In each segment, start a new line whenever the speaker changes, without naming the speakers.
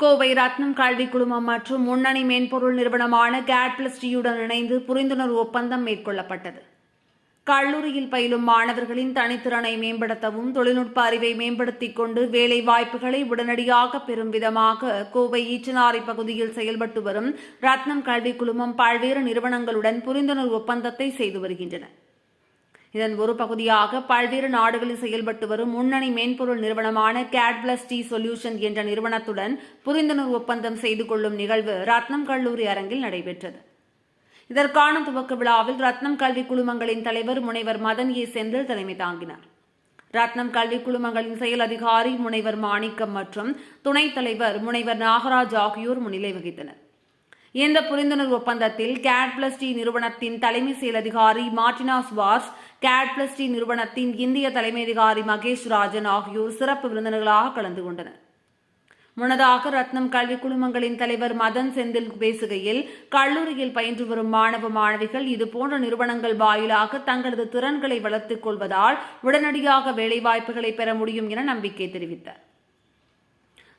கோவை ரத்னம் கல்வி குழுமம் மற்றும் முன்னணி மென்பொருள் நிறுவனமான கேட் பிளஸ் டியுடன் இணைந்து புரிந்துணர்வு ஒப்பந்தம் மேற்கொள்ளப்பட்டது. கல்லூரியில் பயிலும் மாணவர்களின் தனித்திறனை மேம்படுத்தவும் தொழில்நுட்ப அறிவை மேம்படுத்திக் கொண்டு வேலை வாய்ப்புகளை உடனடியாக பெறும் விதமாக கோவை ஈச்சனாரி பகுதியில் செயல்பட்டு வரும் ரத்னம் கல்வி குழுமம் பல்வேறு நிறுவனங்களுடன் புரிந்துணர்வு ஒப்பந்தத்தை செய்து வருகின்றன. இதன் ஒரு பகுதியாக பல்வேறு நாடுகளில் செயல்பட்டு வரும் முன்னணி மென்பொருள் நிறுவனமான கேட்பிளஸ் டி சொல்யூஷன் என்ற நிறுவனத்துடன் புரிந்துணர்வு ஒப்பந்தம் செய்து கொள்ளும் நிகழ்வு ரத்னம் கல்லூரி அரங்கில் நடைபெற்றது. இதற்கான துவக்க விழாவில் ரத்னம் கல்வி குழுமங்களின் தலைவர் முனைவர் மதன் ஏ. செந்தில் தலைமை தாங்கினார். ரத்னம் கல்வி குழுமங்களின் செயல் அதிகாரி முனைவர் மாணிக்கம் மற்றும் துணைத் தலைவர் முனைவர் நாகராஜ் ஆகியோர் முன்னிலை வகித்தனர். இந்த புரிந்துணர்வு ஒப்பந்தத்தில் கேட் பிளஸ் டி நிறுவனத்தின் தலைமை செயல் அதிகாரி Martina Schwarz CAD plus T நிறுவனத்தின் இந்திய தலைமை அதிகாரி மகேஷ் ராஜன் ஆகியோர் சிறப்பு விருந்தினர்களாக கலந்து கொண்டனர். முன்னதாக ரத்னம் கல்வி குழுமங்களின் தலைவர் மதன் செந்தில் பேசுகையில் கல்லூரியில் பயின்று வரும் மாணவ மாணவிகள் இதுபோன்ற நிறுவனங்கள் வாயிலாக தங்களது திறன்களை வளர்த்துக் கொள்வதால் உடனடியாக வேலைவாய்ப்புகளை பெற முடியும் என நம்பிக்கை தெரிவித்தார்.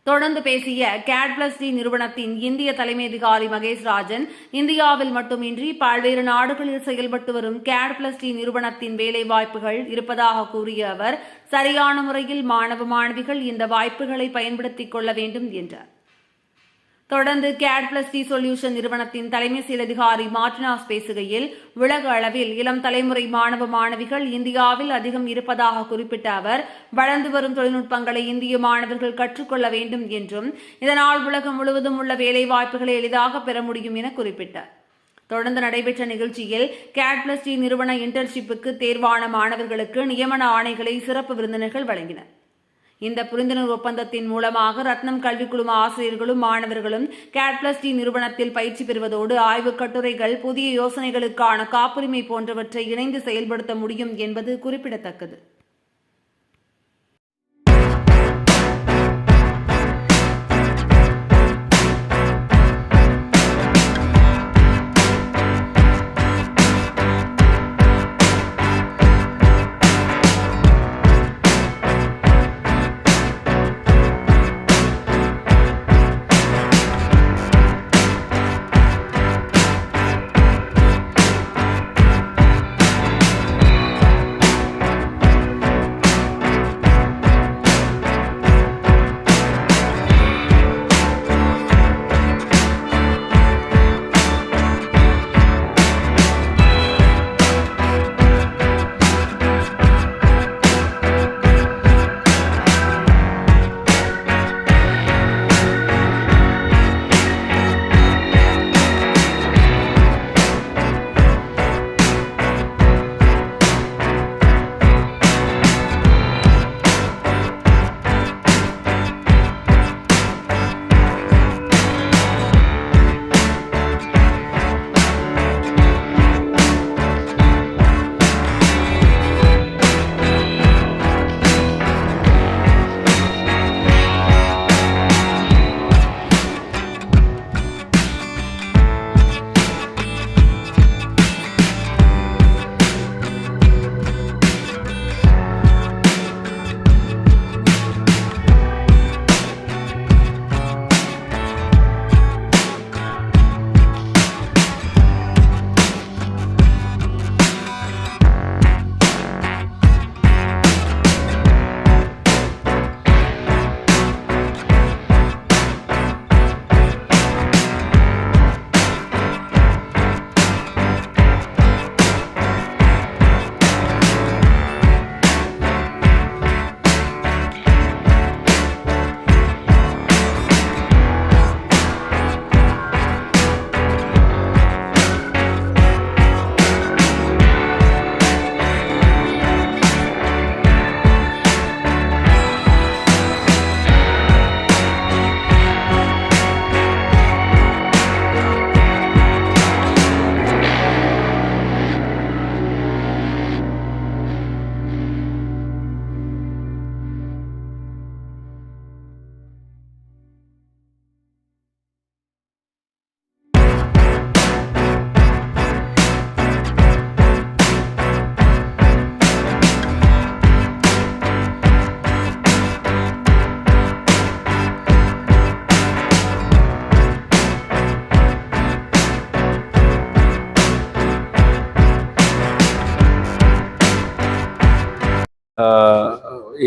தொடர்ந்து பேசிய கேட் பிளஸ் டி நிறுவனத்தின் இந்திய தலைமை அதிகாரி மகேஷ் ராஜன் இந்தியாவில் மட்டுமின்றி பல்வேறு நாடுகளில் செயல்பட்டு வரும் கேட் பிளஸ் டி நிறுவனத்தின் வேலைவாய்ப்புகள் இருப்பதாக கூறிய அவர் சரியான முறையில் மாணவ மாணவிகள் இந்த வாய்ப்புகளை பயன்படுத்திக் கொள்ள வேண்டும் என்றார். தொடர்ந்து கேட் பிளஸ் டி சொல்யூஷன் நிறுவனத்தின் தலைமை செயல் அதிகாரி மார்டினாஸ் பேசுகையில் உலக அளவில் இளம் தலைமுறை மாணவ மாணவிகள் இந்தியாவில் அதிகம் இருப்பதாக குறிப்பிட்ட அவர் வளர்ந்து வரும் தொழில்நுட்பங்களை இந்திய மாணவர்கள் கற்றுக்கொள்ள வேண்டும் என்றும் இதனால் உலகம் முழுவதும் உள்ள வேலைவாய்ப்புகளை எளிதாக பெற முடியும் என குறிப்பிட்டார். தொடர்ந்து நடைபெற்ற நிகழ்ச்சியில் கேட் பிளஸ் டி நிறுவன இன்டர்ன்ஷிப்புக்கு தேர்வான மாணவர்களுக்கு நியமன ஆணைகளை சிறப்பு விருந்தினர்கள் வழங்கினர். இந்த புரிந்துணர்வு ஒப்பந்தத்தின் மூலமாக ரத்னம் கல்விக் குழும ஆசிரியர்களும் மாணவர்களும் கேட்பிளஸ் டி நிறுவனத்தில் பயிற்சி பெறுவதோடு ஆய்வுக் கட்டுரைகள் புதிய யோசனைகளுக்கான காப்புரிமை போன்றவற்றை இணைந்து செயல்படுத்த முடியும் என்பது குறிப்பிடத்தக்கது.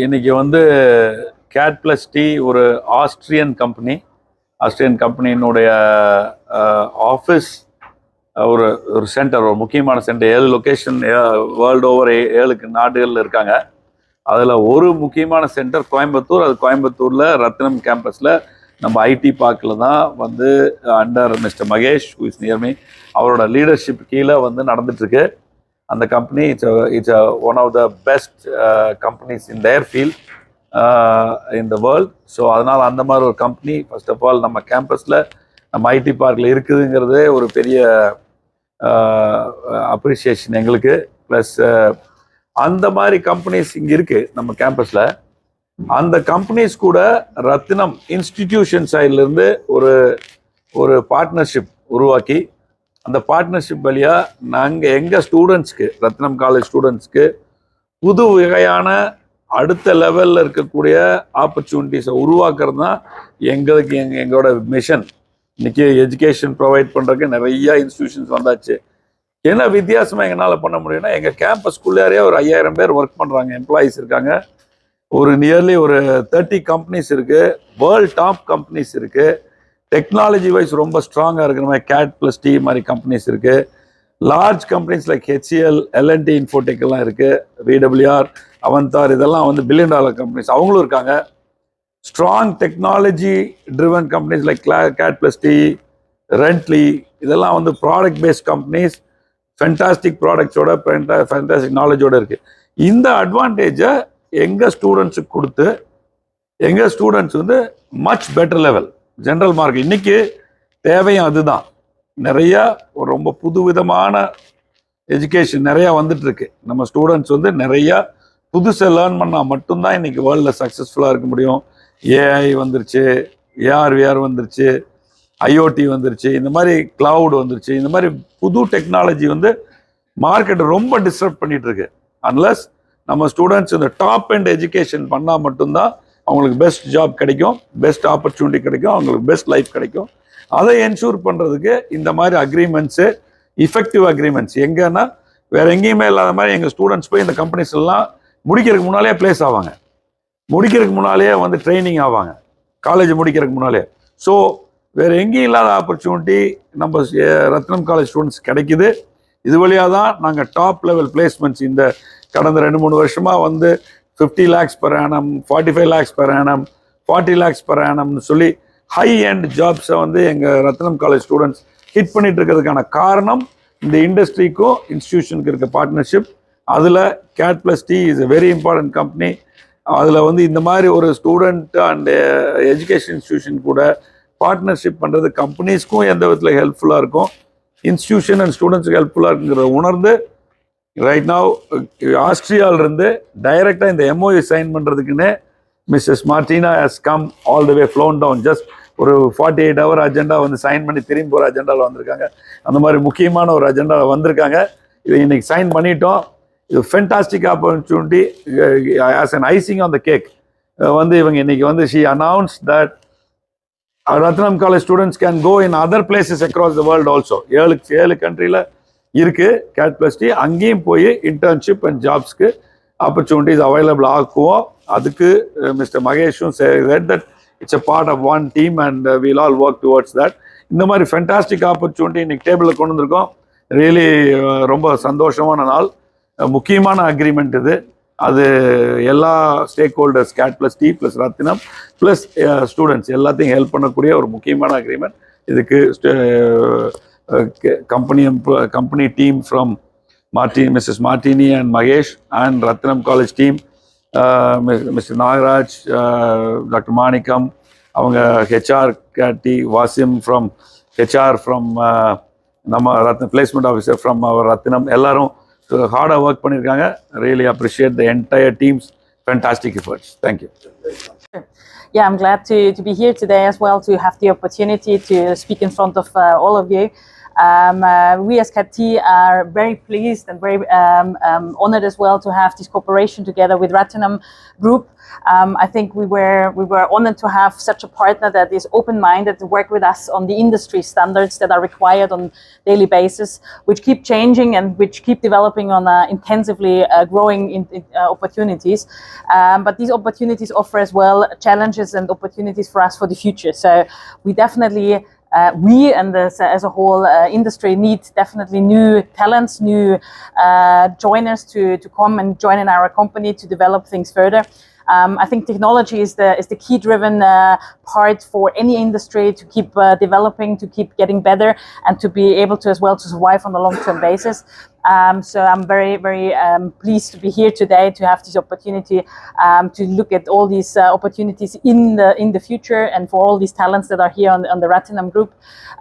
இன்னைக்கு வந்து கேட் ப்ளஸ் டி ஒரு ஆஸ்ட்ரியன் கம்பெனி ஆஸ்ட்ரியன் கம்பெனியினுடைய ஆஃபீஸ் ஒரு ஒரு சென்டர் ஒரு முக்கியமான சென்டர் ஏழு லொக்கேஷன் வேர்ல்டு ஓவர் ஏழுக்கு நாடுகளில் இருக்காங்க. அதில் ஒரு முக்கியமான சென்டர் கோயம்புத்தூர். அது கோயம்புத்தூரில் ரத்னம் கேம்பஸில் நம்ம ஐடி பார்க்கில் தான் வந்து under mister Mahesh who is near me அவரோட லீடர்ஷிப் கீழே வந்து நடந்துட்டுருக்கு அந்த company it's it's one of the best companies in their field in the world so அதனால் அந்த மாதிரி ஒரு கம்பெனி ஃபர்ஸ்ட் ஆஃப் ஆல் நம்ம கேம்பஸில் நம்ம ஐடி பார்க்கில் இருக்குதுங்கிறதே ஒரு பெரிய uh, அப்ரிசியேஷன் எங்களுக்கு. ப்ளஸ் uh, அந்த மாதிரி கம்பெனிஸ் இங்கே இருக்குது நம்ம கேம்பஸில் அந்த கம்பெனிஸ் கூட ரத்தினம் இன்ஸ்டிடியூஷன் சைட்லேருந்து ஒரு ஒரு பார்ட்னர்ஷிப் உருவாக்கி அந்த பார்ட்னர்ஷிப் வழியாக நாங்கள் எங்கள் ஸ்டூடெண்ட்ஸ்க்கு ரத்னம் காலேஜ் ஸ்டூடெண்ட்ஸ்க்கு புது வகையான அடுத்த லெவலில் இருக்கக்கூடிய ஆப்பர்ச்சுனிட்டிஸை உருவாக்குறது தான் எங்களுக்கு எங்க எங்களோட மிஷன் இன்றைக்கி எஜுகேஷன் ப்ரொவைட் பண்ணுறதுக்கு நிறையா இன்ஸ்டியூஷன்ஸ் வந்தாச்சு. என்ன வித்தியாசமாக எங்களால் பண்ண முடியும்னா எங்கள் கேம்பஸ்குள்ளேயே ஒரு ஐயாயிரம் பேர் ஒர்க் பண்ணுறாங்க எம்ப்ளாயீஸ் இருக்காங்க. ஒரு நியர்லி ஒரு தேர்ட்டி கம்பெனிஸ் இருக்குது வேர்ல்ட் டாப் கம்பெனிஸ் இருக்குது டெக்னாலஜி வைஸ் ரொம்ப ஸ்ட்ராங்காக இருக்கிற மாதிரி கேட் ப்ளஸ் டி மாதிரி கம்பெனிஸ் இருக்குது large companies like HCL L and T Infotech எல்லாம் இருக்குது விடபிள்யூஆர் அவந்தார் இதெல்லாம் வந்து பில்லியன் டாலர் கம்பெனிஸ் அவங்களும் இருக்காங்க. Strong technology driven companies like CAD plus T ரெண்ட்லி இதெல்லாம் வந்து ப்ராடக்ட் பேஸ்ட் கம்பெனிஸ் ஃபென்டாஸ்டிக் ப்ராடக்ட்ஸோட ஃபென்டாஸ்டிக் நாலேஜோட இருக்குது இந்த அட்வான்டேஜை எங்கள் ஸ்டூடெண்ட்ஸுக்கு கொடுத்து எங்கள் ஸ்டூடெண்ட்ஸ் வந்து much better level general mark இன்னைக்கு தேவையும் அதுதான். நிறையா ஒரு ரொம்ப புதுவிதமான எஜுகேஷன் நிறையா வந்துட்டு இருக்கு நம்ம ஸ்டூடெண்ட்ஸ் வந்து நிறையா புதுசை லேர்ன் பண்ணால் மட்டும்தான் இன்றைக்கி வேர்ல்டில் சக்ஸஸ்ஃபுல்லாக இருக்க முடியும். ஏஐ வந்துருச்சு ஏஆர்விஆர் வந்துருச்சு ஐஓடி வந்துருச்சு இந்த மாதிரி கிளவுட் வந்துருச்சு இந்த மாதிரி புது டெக்னாலஜி வந்து மார்க்கெட்டை ரொம்ப டிஸ்டர்ப் பண்ணிகிட்டு இருக்கு. அன்லஸ் நம்ம ஸ்டூடெண்ட்ஸ் இந்த டாப் அண்ட் எஜுகேஷன் பண்ணால் மட்டும்தான் அவங்களுக்கு பெஸ்ட் ஜாப் கிடைக்கும் பெஸ்ட் ஆப்பர்ச்சுனிட்டி கிடைக்கும் அவங்களுக்கு பெஸ்ட் லைஃப் கிடைக்கும். அதை என்ஷூர் பண்ணுறதுக்கு இந்த மாதிரி அக்ரிமெண்ட்ஸு இஃபெக்டிவ் அக்ரிமெண்ட்ஸ் எங்கன்னா வேறு எங்கேயுமே இல்லாத மாதிரி எங்கள் ஸ்டூடெண்ட்ஸ் போய் இந்த கம்பெனிஸ் எல்லாம் முடிக்கிறதுக்கு முன்னாலே பிளேஸ் ஆவாங்க. முடிக்கிறதுக்கு முன்னாலேயே வந்து ட்ரைனிங் ஆவாங்க. காலேஜ் முடிக்கிறதுக்கு முன்னாலே ஸோ வேறு எங்கேயும் இல்லாத ஆப்பர்ச்சுனிட்டி நம்ம ரத்னம் காலேஜ் ஸ்டூடெண்ட்ஸ் கிடைக்குது. இது வழியாக தான் நாங்கள் டாப் லெவல் பிளேஸ்மெண்ட்ஸ் இந்த கடந்த ரெண்டு மூணு வருஷமாக வந்து fifty lakhs per annum forty five lakhs per annum forty lakhs per ஆனம்னு சொல்லி ஹை அண்ட் ஜாப்ஸை வந்து எங்கள் ரத்னம் காலேஜ் ஸ்டூடெண்ட்ஸ் ஹிட் பண்ணிட்டு இருக்கிறதுக்கான காரணம் இந்த இண்டஸ்ட்ரிக்கும் இன்ஸ்டியூஷனுக்கு இருக்க பார்ட்னர்ஷிப் அதில் CAD plus T is a very important company அதில் வந்து இந்த மாதிரி ஒரு ஸ்டூடெண்ட் அண்ட் எஜுகேஷன் இன்ஸ்டியூஷன் கூட பார்ட்னர்ஷிப் பண்ணுறது கம்பெனிஸ்க்கும் எந்த விதத்தில் ஹெல்ப்ஃபுல்லாக இருக்கும்? இன்ஸ்டிடியூஷன் அண்ட் ஸ்டூடெண்ட்ஸுக்கு ஹெல்ப்ஃபுல்லாக இருக்குங்கிறத உணர்ந்து ரைட் நவ் ஆஸ்திரியாவிலிருந்து டைரெக்டாக இந்த MOU sign பண்ணுறதுக்குன்னு Mrs Martina has come all the way flown down just ஒரு ஃபார்ட்டி எயிட் ஹவர் அஜெண்டா வந்து சைன் பண்ணி திரும்பி போகிற அஜெண்டாவில் வந்திருக்காங்க. அந்த மாதிரி முக்கியமான ஒரு அஜெண்டாவில் வந்திருக்காங்க. இதை இன்னைக்கு சைன் பண்ணிட்டோம். இது fantastic opportunity as an icing on the cake வந்து இவங்க இன்னைக்கு வந்து she announce that Ratnam college students can go in other places across the world also ஏழு ஏழு கண்ட்ரியில் இருக்குது கேட் அங்கேயும் போய் இன்டர்ன்ஷிப் அண்ட் ஜாப்ஸ்க்கு ஆப்பர்ச்சுனிட்டிஸ் அவைலபிள் ஆக்குவோம். அதுக்கு mister மகேஷும் said that it's a part of one team and we'll all work towards that இந்த மாதிரி ஃபென்டாஸ்டிக் ஆப்பர்ச்சுனிட்டி இன்னைக்கு டேபிளில் கொண்டு வந்திருக்கோம். ரியலி ரொம்ப சந்தோஷமான நாள். முக்கியமான அக்ரிமெண்ட் இது. அது எல்லா stakeholders CAD plus T plus Rathinam plus students எல்லாத்தையும் ஹெல்ப் பண்ணக்கூடிய ஒரு முக்கியமான அக்ரிமெண்ட் இதுக்கு company company team from Marti Mrs Martina and Mahesh and Ratnam college team mister Nagaraj doctor Manickam அவங்க HR Katie Wasim from HR from நம்ம Ratna placement officer from our Ratnam எல்லாரும் ஹார்டாக work பண்ணியிருக்காங்க really appreciate the entire teams fantastic efforts thank you
Yeah, I'm glad to, to be here today as well to have the opportunity to speak in front of uh, all of you. Um, uh, we as CAT are very pleased and very um, um, honored as well to have this cooperation together with Ratinam Group. Um, I think we were we were honored to have such a partner that is open-minded to work with us on the industry standards that are required on daily basis, which keep changing and which keep developing on uh, intensively uh, growing in, in, uh, opportunities. Um, but these opportunities offer as well challenges and opportunities for us for the future. So we definitely. Uh, we and as, as a whole uh, industry need definitely new talents, new uh, joiners to, to come and join in our company to develop things further. Um, I think technology is the is the key driven uh, part for any industry to keep uh, developing, to keep getting better, and to be able to as well to survive on a long term basis. Um, so I'm very very um, pleased to be here today to have this opportunity um, to look at all these uh, opportunities in the in the future and for all these talents that are here on, on the Ratinam Group.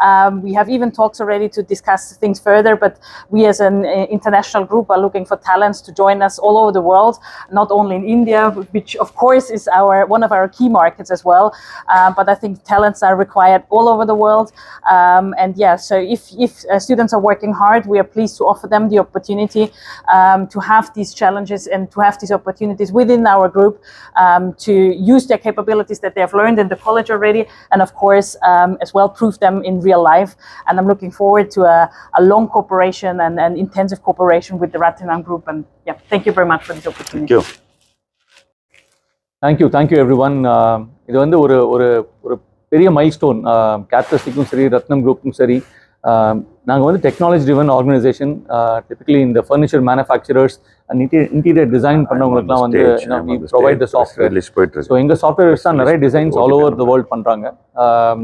Um, we have even talks already to discuss things further, but we as an uh, international group are looking for talents to join us all over the world, not only in India, which of course is our one of our key markets as well. Um, but I think talents are required all over the world. Um, and yeah, so if, if uh, students are working hard, we are pleased to offer them the opportunity um, to have these challenges and to have these opportunities within our group um, to use their capabilities that they have learned in the college already, and of course, um, as well, prove them in real life. And I'm looking forward to a, a long cooperation and, and intensive cooperation with the Ratinang Group. And yeah, thank you very much for this opportunity.
Thank
you. Thank you. Thank you, everyone. Uh, இது வந்து ஒரு ஒரு ஒரு பெரிய mile stone கேப்டஸ்டிக்கும் சரி ரத்னம் குரூப்புக்கும் சரி நாங்கள் வந்து டெக்னாலஜி ட்ரிவன் ஆர்கனைசேஷன் டிபிக்கலி இந்த furniture manufacturers and interior design பண்ணவங்களுக்குலாம் வந்து ப்ரொவைட் த சாஃப்ட்வேர்
போயிட்டு
ஸோ எங்கள் சாஃப்ட்வேர்ஸ் தான் நிறைய designs all over the world பண்ணுறாங்க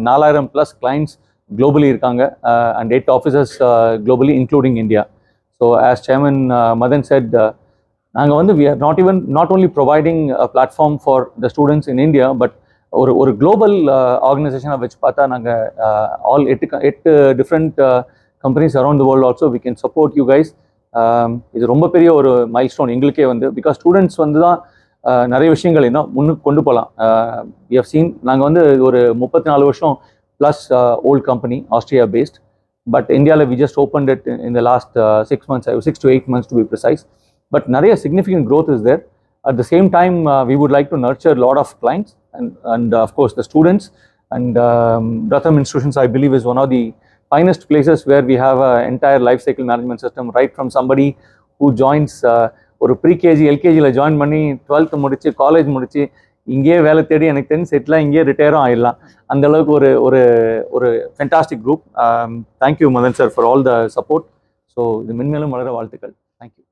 நாலாயிரம் ப்ளஸ் கிளைண்ட்ஸ் குளோபலி இருக்காங்க. And eight officers globally including India so as chairman Madan said நாங்கள் வந்து we are not even not only providing platform for the students in India but ஒரு ஒரு global uh, ஆர்கனைசேஷனை வச்சு பார்த்தா நாங்கள் ஆல் uh, எட்டு க- எட்டு different companies around the world also we can support you guys இது ரொம்ப பெரிய ஒரு மைல் ஸ்டோன் எங்களுக்கே வந்து பிகாஸ் ஸ்டூடெண்ட்ஸ் வந்து தான் uh, நிறைய விஷயங்கள் இன்னும் முன்னுக்கு கொண்டு போகலாம். யூ சீன் நாங்கள் வந்து ஒரு முப்பத்தி நாலு வருஷம் plus old company Australia based but இந்தியாவில் we just open it in the last six months six to eight months to be precise but நிறைய significant growth is there at the same time we would like to nurture lot of clients and, and uh, of course the students. And um, Ratham Institutions, I believe, is one of the finest places where we have an entire life cycle management system, right from somebody who joins uh, ஒரு pre KG எல்கேஜியில் join பண்ணி twelfth முடிச்சு college முடிச்சு இங்கேயே வேலை தேடி எனக்கு தெரிஞ்சு செட்டில் இங்கேயே ரிட்டையரும் ஆயிடலாம் அந்த அளவுக்கு ஒரு ஒரு ஒரு fantastic group thank you Madan sir for all the support so இது மென்மேலும் வளர வாழ்த்துக்கள் தேங்க்யூ